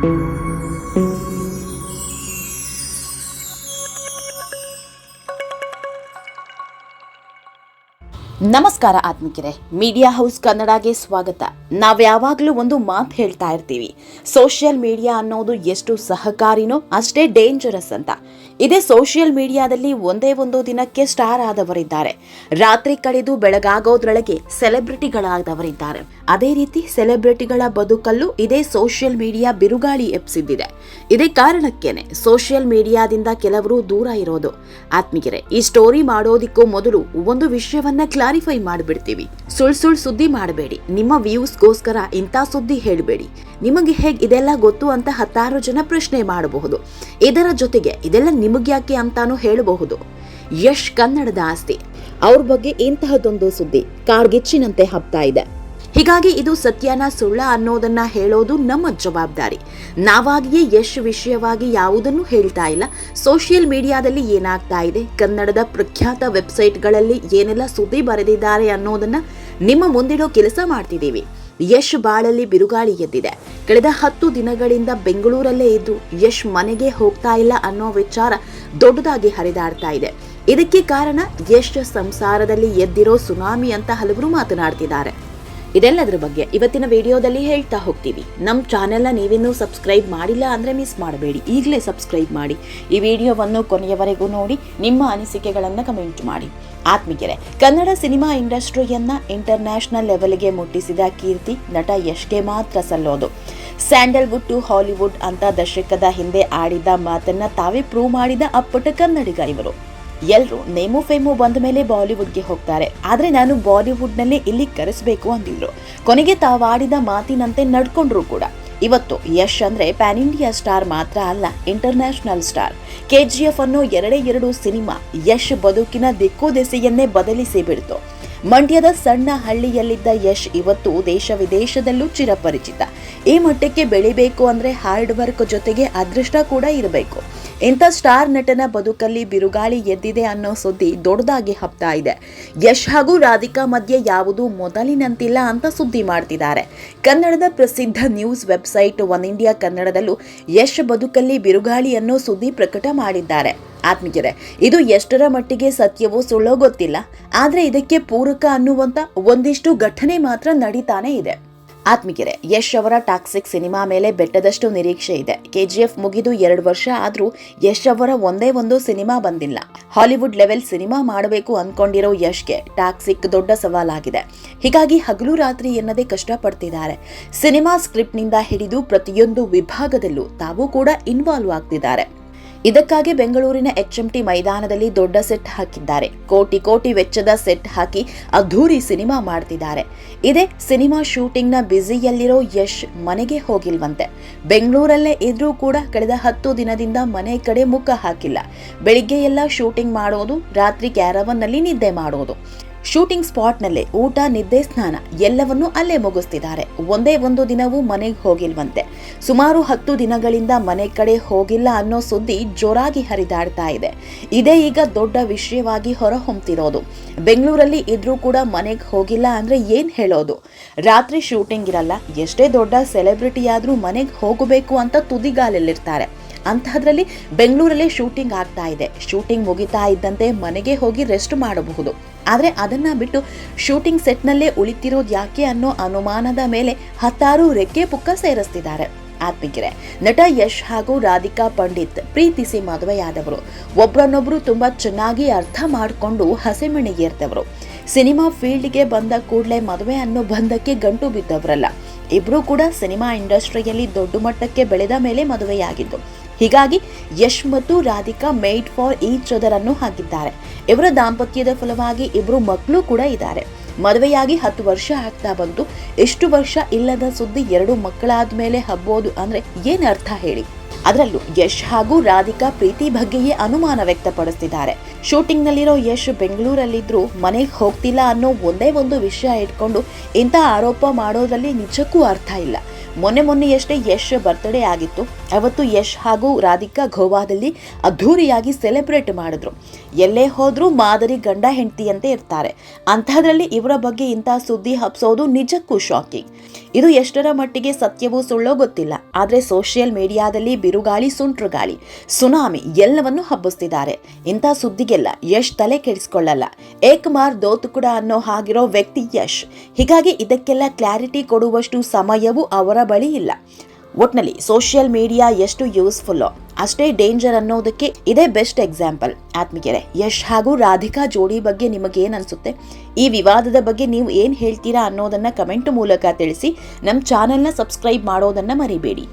ನಮಸ್ಕಾರ ಆತ್ಮಿಕರೇ, media house ಕನ್ನಡಗೆ ಸ್ವಾಗತ. ನಾವು ಯಾವಾಗಲೂ ಒಂದು ಮಾತು ಹೇಳ್ತಾ ಇರ್ತೀವಿ. ಸೋಷಿಯಲ್ ಮೀಡಿಯಾ ಅನ್ನೋದು ಎಷ್ಟು ಸಹಕಾರಿನೋ ಅಷ್ಟೇ ಡೇಂಜರಸ್ ಅಂತ. ಇದೇ ಸೋಷಿಯಲ್ ಮೀಡಿಯಾದಲ್ಲಿ ಒಂದೇ ಒಂದು ದಿನಕ್ಕೆ ಸ್ಟಾರ್ ಆದವರಿದ್ದಾರೆ. ರಾತ್ರಿ ಕಳೆದು ಬೆಳಗಾಗೋದ್ರೊಳಗೆ ಸೆಲೆಬ್ರಿಟಿಗಳಾದವರಿದ್ದಾರೆ ಅದೇ ರೀತಿ ಸೆಲೆಬ್ರಿಟಿಗಳ ಬದುಕಲ್ಲೂ ಇದೇ ಸೋಷಿಯಲ್ ಮೀಡಿಯಾ ಬಿರುಗಾಳಿ ಎಪ್ಸಿದ್ದಿದೆ ಇದೇ ಕಾರಣಕ್ಕೇನೆ ಸೋಷಿಯಲ್ ಮೀಡಿಯಾದಿಂದ ಕೆಲವರು ದೂರ ಇರೋದು. ಆತ್ಮೀಯರೇ, ಈ ಸ್ಟೋರಿ ಮಾಡೋದಿಕ್ಕೂ ಮೊದಲು ಒಂದು ವಿಷಯವನ್ನ ಕ್ಲಾರಿಫೈ ಮಾಡಿಬಿಡ್ತೀವಿ. ಸುಳ್ ಸುಳ್ ಸುದ್ದಿ ಮಾಡಬೇಡಿ. ನಿಮ್ಮ ವ್ಯೂಸ್ಗೋಸ್ಕರ ಇಂಥ ಸುದ್ದಿ ಹೇಳಬೇಡಿ. ನಿಮಗೆ ಹೇಗೆ ಇದೆಲ್ಲ ಗೊತ್ತು ಅಂತ ಹತ್ತಾರು ಜನ ಪ್ರಶ್ನೆ ಮಾಡಬಹುದು. ಇದರ ಜೊತೆಗೆ ಇದೆಲ್ಲ ನಿಮಗ್ಯಾಕೆ ಅಂತಾನೂ ಹೇಳಬಹುದು. ಯಶ್ ಕನ್ನಡದ ಆಸ್ತಿ. ಅವ್ರ ಬಗ್ಗೆ ಇಂತಹದೊಂದು ಸುದ್ದಿ ಕಾಡ್ಗಿಚ್ಚಿನಂತೆ ಹಬ್ತಾ ಇದೆ. ಹೀಗಾಗಿ ಇದು ಸತ್ಯನ ಸುಳ್ಳ ಅನ್ನೋದನ್ನ ಹೇಳೋದು ನಮ್ಮ ಜವಾಬ್ದಾರಿ. ನಾವಾಗಿಯೇ ಯಶ್ ವಿಷಯವಾಗಿ ಯಾವುದನ್ನು ಹೇಳ್ತಾ ಇಲ್ಲ. ಸೋಷಿಯಲ್ ಮೀಡಿಯಾದಲ್ಲಿ ಏನಾಗ್ತಾ ಇದೆ? ಕನ್ನಡದ ಪ್ರಖ್ಯಾತ ವೆಬ್ಸೈಟ್ಗಳಲ್ಲಿ ಏನೆಲ್ಲ ಸುದ್ದಿ ಬರೆದಿದ್ದಾರೆ ಅನ್ನೋದನ್ನ ನಿಮ್ಮ ಮುಂದಿಡೋ ಕೆಲಸ ಮಾಡ್ತಿದ್ದೀವಿ. ಯಶ್ ಬಾಳಲ್ಲಿ ಬಿರುಗಾಳಿ ಎದ್ದಿದೆ. ಕಳೆದ ಹತ್ತು ದಿನಗಳಿಂದ ಬೆಂಗಳೂರಲ್ಲೇ ಇದ್ದು ಯಶ್ ಮನೆಗೆ ಹೋಗ್ತಾ ಇಲ್ಲ ಅನ್ನೋ ವಿಚಾರ ದೊಡ್ಡದಾಗಿ ಹರಿದಾಡ್ತಾ ಇದೆ. ಇದಕ್ಕೆ ಕಾರಣ ಯಶ್ ಸಂಸಾರದಲ್ಲಿ ಎದ್ದಿರೋ ಸುನಾಮಿ ಅಂತ ಹಲವರು ಮಾತನಾಡ್ತಿದ್ದಾರೆ. ಇದೆಲ್ಲದರ ಬಗ್ಗೆ ಇವತ್ತಿನ ವಿಡಿಯೋದಲ್ಲಿ ಹೇಳ್ತಾ ಹೋಗ್ತೀವಿ. ನಮ್ಮ ಚಾನೆಲ್ನ ನೀವಿನ್ನೂ ಸಬ್ಸ್ಕ್ರೈಬ್ ಮಾಡಿಲ್ಲ ಅಂದರೆ ಮಿಸ್ ಮಾಡಬೇಡಿ. ಈಗಲೇ ಸಬ್ಸ್ಕ್ರೈಬ್ ಮಾಡಿ. ಈ ವಿಡಿಯೋವನ್ನು ಕೊನೆಯವರೆಗೂ ನೋಡಿ, ನಿಮ್ಮ ಅನಿಸಿಕೆಗಳನ್ನು ಕಮೆಂಟ್ ಮಾಡಿ. ಆತ್ಮೀಯರೇ, ಕನ್ನಡ ಸಿನಿಮಾ ಇಂಡಸ್ಟ್ರಿಯನ್ನ ಇಂಟರ್ನ್ಯಾಷನಲ್ ಲೆವೆಲ್ಗೆ ಮುಟ್ಟಿಸಿದ ಕೀರ್ತಿ ನಟ ಯಶ್ಗೆ ಮಾತ್ರ ಸಲ್ಲೋದು. ಸ್ಯಾಂಡಲ್ವುಡ್ ಟು ಹಾಲಿವುಡ್ ಅಂತ ದಶಕದ ಹಿಂದೆ ಆಡಿದ ಮಾತನ್ನ ತಾವೇ ಪ್ರೂವ್ ಮಾಡಿದ ಅಪ್ಪಟ ಕನ್ನಡಿಗ ಇವರು. ಎಲ್ಲರೂ ನೇಮು ಫೇಮು ಬಂದ ಮೇಲೆ ಬಾಲಿವುಡ್ಗೆ ಹೋಗ್ತಾರೆ. ಆದರೆ ನಾನು ಬಾಲಿವುಡ್ನಲ್ಲೇ ಇಲ್ಲಿ ಕರೆಸಬೇಕು ಅಂದಿದ್ರು. ಕೊನೆಗೆ ತಾವಾಡಿದ ಮಾತಿನಂತೆ ನಡ್ಕೊಂಡ್ರು ಕೂಡ. ಇವತ್ತು ಯಶ್ ಅಂದ್ರೆ ಪ್ಯಾನ್ ಇಂಡಿಯಾ ಸ್ಟಾರ್ ಮಾತ್ರ ಅಲ್ಲ, ಇಂಟರ್ನ್ಯಾಷನಲ್ ಸ್ಟಾರ್. ಕೆಜಿಎಫ್ ಅನ್ನೋ ಎರಡೇ ಎರಡು ಸಿನಿಮಾ ಯಶ್ ಬದುಕಿನ ದಿಕ್ಕು ದೆಸೆಯನ್ನೇ ಬದಲಿಸಿ ಬಿಡ್ತು. ಮಂಡ್ಯದ ಸಣ್ಣ ಹಳ್ಳಿಯಲ್ಲಿದ್ದ ಯಶ್ ಇವತ್ತು ದೇಶ ವಿದೇಶದಲ್ಲೂ ಚಿರಪರಿಚಿತ. ಈ ಮಟ್ಟಕ್ಕೆ ಬೆಳಿಬೇಕು ಅಂದ್ರೆ ಹಾರ್ಡ್ ವರ್ಕ್ ಜೊತೆಗೆ ಅದೃಷ್ಟ ಕೂಡ ಇರಬೇಕು. ಇಂಥ ಸ್ಟಾರ್ ನಟನ ಬದುಕಲ್ಲಿ ಬಿರುಗಾಳಿ ಎದ್ದಿದೆ ಅನ್ನೋ ಸುದ್ದಿ ದೊಡ್ಡದಾಗಿ ಹಬ್ತಾ ಇದೆ. ಯಶ್ ಹಾಗೂ ರಾಧಿಕಾ ಮಧ್ಯೆ ಯಾವುದು ಮೊದಲಿನಂತಿಲ್ಲ ಅಂತ ಸುದ್ದಿ ಮಾಡ್ತಿದ್ದಾರೆ. ಕನ್ನಡದ ಪ್ರಸಿದ್ಧ ನ್ಯೂಸ್ ವೆಬ್ಸೈಟ್ ಒನ್ ಇಂಡಿಯಾ ಕನ್ನಡದಲ್ಲೂ ಯಶ್ ಬದುಕಲ್ಲಿ ಬಿರುಗಾಳಿ ಅನ್ನೋ ಸುದ್ದಿ ಪ್ರಕಟ ಮಾಡಿದ್ದಾರೆ. ಆತ್ಮೀಯರೇ, ಇದು ಎಷ್ಟರ ಮಟ್ಟಿಗೆ ಸತ್ಯವೋ ಸುಳ್ಳೋ ಗೊತ್ತಿಲ್ಲ. ಆದರೆ ಇದಕ್ಕೆ ಪೂರಕ ಅನ್ನುವಂಥ ಒಂದಿಷ್ಟು ಘಟನೆ ಮಾತ್ರ ನಡೀತಾನೇ ಇದೆ. ಆತ್ಮಿಗೆರೆ ಯಶ್ ಅವರ ಟಾಕ್ಸಿಕ್ ಸಿನಿಮಾ ಮೇಲೆ ಬೆಟ್ಟದಷ್ಟು ನಿರೀಕ್ಷೆ ಇದೆ. ಕೆಜಿಎಫ್ ಮುಗಿದು ಎರಡು ವರ್ಷ ಆದರೂ ಯಶ್ ಅವರ ಒಂದೇ ಒಂದು ಸಿನಿಮಾ ಬಂದಿಲ್ಲ. ಹಾಲಿವುಡ್ ಲೆವೆಲ್ ಸಿನಿಮಾ ಮಾಡಬೇಕು ಅಂದ್ಕೊಂಡಿರೋ ಯಶ್ಗೆ ಟಾಕ್ಸಿಕ್ ದೊಡ್ಡ ಸವಾಲಾಗಿದೆ. ಹೀಗಾಗಿ ಹಗಲು ರಾತ್ರಿ ಎನ್ನದೇ ಕಷ್ಟಪಡ್ತಿದ್ದಾರೆ. ಸಿನಿಮಾ ಸ್ಕ್ರಿಪ್ಟ್ನಿಂದ ಹಿಡಿದು ಪ್ರತಿಯೊಂದು ವಿಭಾಗದಲ್ಲೂ ತಾವು ಕೂಡ ಇನ್ವಾಲ್ವ್ ಆಗ್ತಿದ್ದಾರೆ. ಇದಕ್ಕಾಗಿ ಬೆಂಗಳೂರಿನ ಎಚ್ಎಂಟಿ ಮೈದಾನದಲ್ಲಿ ದೊಡ್ಡ ಸೆಟ್ ಹಾಕಿದ್ದಾರೆ. ಕೋಟಿ ಕೋಟಿ ವೆಚ್ಚದ ಸೆಟ್ ಹಾಕಿ ಅದ್ಧೂರಿ ಸಿನಿಮಾ ಮಾಡ್ತಿದ್ದಾರೆ. ಇದೇ ಸಿನಿಮಾ ಶೂಟಿಂಗ್ನ ಬ್ಯುಸಿಯಲ್ಲಿರೋ ಯಶ್ ಮನೆಗೆ ಹೋಗಿಲ್ವಂತೆ. ಬೆಂಗಳೂರಲ್ಲೇ ಇದ್ರೂ ಕೂಡ ಕಳೆದ ಹತ್ತು ದಿನದಿಂದ ಮನೆ ಕಡೆ ಮುಖ ಹಾಕಿಲ್ಲ. ಬೆಳಿಗ್ಗೆ ಎಲ್ಲ ಶೂಟಿಂಗ್ ಮಾಡೋದು, ರಾತ್ರಿ ಕ್ಯಾರವನ್ನಲ್ಲಿ ನಿದ್ದೆ ಮಾಡೋದು. ಶೂಟಿಂಗ್ ಸ್ಪಾಟ್ನಲ್ಲೇ ಊಟ, ನಿದ್ದೆ, ಸ್ನಾನ ಎಲ್ಲವನ್ನೂ ಅಲ್ಲೇ ಮುಗಿಸ್ತಿದ್ದಾರೆ. ಒಂದೇ ಒಂದು ದಿನವೂ ಮನೆಗೆ ಹೋಗಿಲ್ವಂತೆ. ಸುಮಾರು ಹತ್ತು ದಿನಗಳಿಂದ ಮನೆ ಕಡೆ ಹೋಗಿಲ್ಲ ಅನ್ನೋ ಸುದ್ದಿ ಜೋರಾಗಿ ಹರಿದಾಡ್ತಾ ಇದೆ. ಇದೇ ಈಗ ದೊಡ್ಡ ವಿಷಯವಾಗಿ ಹೊರಹೊಮ್ತಿರೋದು. ಬೆಂಗಳೂರಲ್ಲಿ ಇದ್ರೂ ಕೂಡ ಮನೆಗೆ ಹೋಗಿಲ್ಲ ಅಂದ್ರೆ ಏನ್ ಹೇಳೋದು? ರಾತ್ರಿ ಶೂಟಿಂಗ್ ಇರಲ್ಲ, ಎಷ್ಟೇ ದೊಡ್ಡ ಸೆಲೆಬ್ರಿಟಿ ಆದ್ರೂ ಮನೆಗೆ ಹೋಗಬೇಕು ಅಂತ ತುದಿಗಾಲಲ್ಲಿರ್ತಾರೆ. ಅಂತಹದ್ರಲ್ಲಿ ಬೆಂಗಳೂರಲ್ಲಿ ಶೂಟಿಂಗ್ ಆಗ್ತಾ ಇದೆ. ಶೂಟಿಂಗ್ ಮುಗಿತಾ ಇದ್ದಂತೆ ಮನೆಗೆ ಹೋಗಿ ರೆಸ್ಟ್ ಮಾಡಬಹುದು. ಆದರೆ ಅದನ್ನ ಬಿಟ್ಟು ಶೂಟಿಂಗ್ ಸೆಟ್ನಲ್ಲೇ ಉಳಿತಿರೋದು ಯಾಕೆ ಅನ್ನೋ ಅನುಮಾನದ ಮೇಲೆ ಹತ್ತಾರು ರೆಕ್ಕೆ ಪುಕ್ಕ ಸೇರಿಸ್ತಿದ್ದಾರೆ. ಆತ್ಮಿಕರೆ, ನಟ ಯಶ್ ಹಾಗೂ ರಾಧಿಕಾ ಪಂಡಿತ್ ಪ್ರೀತಿಸಿ ಮದುವೆಯಾದವರು. ಒಬ್ರನ್ನೊಬ್ರು ತುಂಬಾ ಚೆನ್ನಾಗಿ ಅರ್ಥ ಮಾಡಿಕೊಂಡು ಹಸೆಮಣೆಗೇರ್ತವರು ಸಿನಿಮಾ ಫೀಲ್ಡ್ಗೆ ಬಂದ ಕೂಡಲೇ ಮದುವೆ ಅನ್ನೋ ಬಂಧಕ್ಕೆ ಗಂಟು ಬಿದ್ದವರಲ್ಲ. ಇಬ್ಬರೂ ಕೂಡ ಸಿನಿಮಾ ಇಂಡಸ್ಟ್ರಿಯಲ್ಲಿ ದೊಡ್ಡ ಮಟ್ಟಕ್ಕೆ ಬೆಳೆದ ಮೇಲೆ ಮದುವೆಯಾಗಿದ್ದು. ಹೀಗಾಗಿ ಯಶ್ ಮತ್ತು Radhika made for each other ಅನ್ನು ಹಾಕಿದ್ದಾರೆ. ಇವರ ದಾಂಪತ್ಯದ ಫಲವಾಗಿ ಇಬ್ಬರು ಮಕ್ಕಳು ಕೂಡ ಇದ್ದಾರೆ. ಮದುವೆಯಾಗಿ ಹತ್ತು ವರ್ಷ ಆಗ್ತಾ ಬಂತು ಎಷ್ಟು ವರ್ಷ ಇಲ್ಲದ ಸುದ್ದಿ ಎರಡು ಮಕ್ಕಳಾದ ಮೇಲೆ ಹಬ್ಬೋದು ಅಂದ್ರೆ ಏನು ಅರ್ಥ ಹೇಳಿ? ಅದರಲ್ಲೂ ಯಶ್ ಹಾಗೂ ರಾಧಿಕಾ ಪ್ರೀತಿ ಬಗ್ಗೆಯೇ ಅನುಮಾನ ವ್ಯಕ್ತಪಡಿಸ್ತಿದ್ದಾರೆ. ಶೂಟಿಂಗ್ನಲ್ಲಿರೋ ಯಶ್ ಬೆಂಗಳೂರಲ್ಲಿದ್ರು ಮನೆಗೆ ಹೋಗ್ತಿಲ್ಲ ಅನ್ನೋ ಒಂದೇ ಒಂದು ವಿಷಯ ಇಟ್ಕೊಂಡು ಇಂಥ ಆರೋಪ ಮಾಡೋದ್ರಲ್ಲಿ ನಿಜಕ್ಕೂ ಅರ್ಥ ಇಲ್ಲ. ಮೊನ್ನೆ ಮೊನ್ನೆಯಷ್ಟೇ ಯಶ್ ಬರ್ತ್ಡೇ ಆಗಿತ್ತು. ಅವತ್ತು ಯಶ್ ಹಾಗೂ ರಾಧಿಕಾ ಗೋವಾದಲ್ಲಿ ಅದ್ಧೂರಿಯಾಗಿ ಸೆಲೆಬ್ರೇಟ್ ಮಾಡಿದ್ರು. ಎಲ್ಲೇ ಹೋದ್ರೂ ಮಾದರಿ ಗಂಡ ಹೆಂಡತಿಯಂತೆ ಇರ್ತಾರೆ. ಅಂಥದ್ರಲ್ಲಿ ಇವರ ಬಗ್ಗೆ ಇಂಥ ಸುದ್ದಿ ಹಬ್ಸೋದು ನಿಜಕ್ಕೂ ಶಾಕಿಂಗ್ ಇದು ಎಷ್ಟರ ಮಟ್ಟಿಗೆ ಸತ್ಯವೂ ಸುಳ್ಳೋ ಗೊತ್ತಿಲ್ಲ. ಆದ್ರೆ ಸೋಷಿಯಲ್ ಮೀಡಿಯಾದಲ್ಲಿ ಬಿರುಗಾಳಿ ಸುಂಟ್ರುಗಾಳಿ ಸುನಾಮಿ ಎಲ್ಲವನ್ನೂ ಹಬ್ಬಿಸ್ತಿದ್ದಾರೆ. ಇಂಥ ಸುದ್ದಿಗೆಲ್ಲ ಯಶ್ ತಲೆ ಕೆಡಿಸ್ಕೊಳ್ಳಲ್ಲ. ಏಕಮಾರ್ ದೋತು ಕೂಡ ಅನ್ನೋ ಹಾಗಿರೋ ವ್ಯಕ್ತಿ ಯಶ್. ಹೀಗಾಗಿ ಇದಕ್ಕೆಲ್ಲ ಕ್ಲಾರಿಟಿ ಕೊಡುವಷ್ಟು ಸಮಯವೂ ಅವರ ಬಳಿ ಇಲ್ಲ. ಒಟ್ನಲ್ಲಿ ಸೋಷಿಯಲ್ ಮೀಡಿಯಾ ಎಷ್ಟು ಯೂಸ್ಫುಲ್ಲೋ ಅಷ್ಟೇ ಡೇಂಜರ್ ಅನ್ನೋದಕ್ಕೆ ಇದೇ ಬೆಸ್ಟ್ ಎಕ್ಸಾಂಪಲ್. ಆತ್ಮಿಕೆರೆ ಯಶ್ ಹಾಗೂ ರಾಧಿಕಾ ಜೋಡಿ ಬಗ್ಗೆ ನಿಮಗೇನು ಅನಿಸುತ್ತೆ? ಈ ವಿವಾದದ ಬಗ್ಗೆ ನೀವು ಏನು ಹೇಳ್ತೀರಾ ಅನ್ನೋದನ್ನ ಕಮೆಂಟ್ ಮೂಲಕ ತಿಳಿಸಿ. ನಮ್ಮ ಚಾನೆಲ್ನ ಸಬ್ಸ್ಕ್ರೈಬ್ ಮಾಡೋದನ್ನ ಮರಿಬೇಡಿ.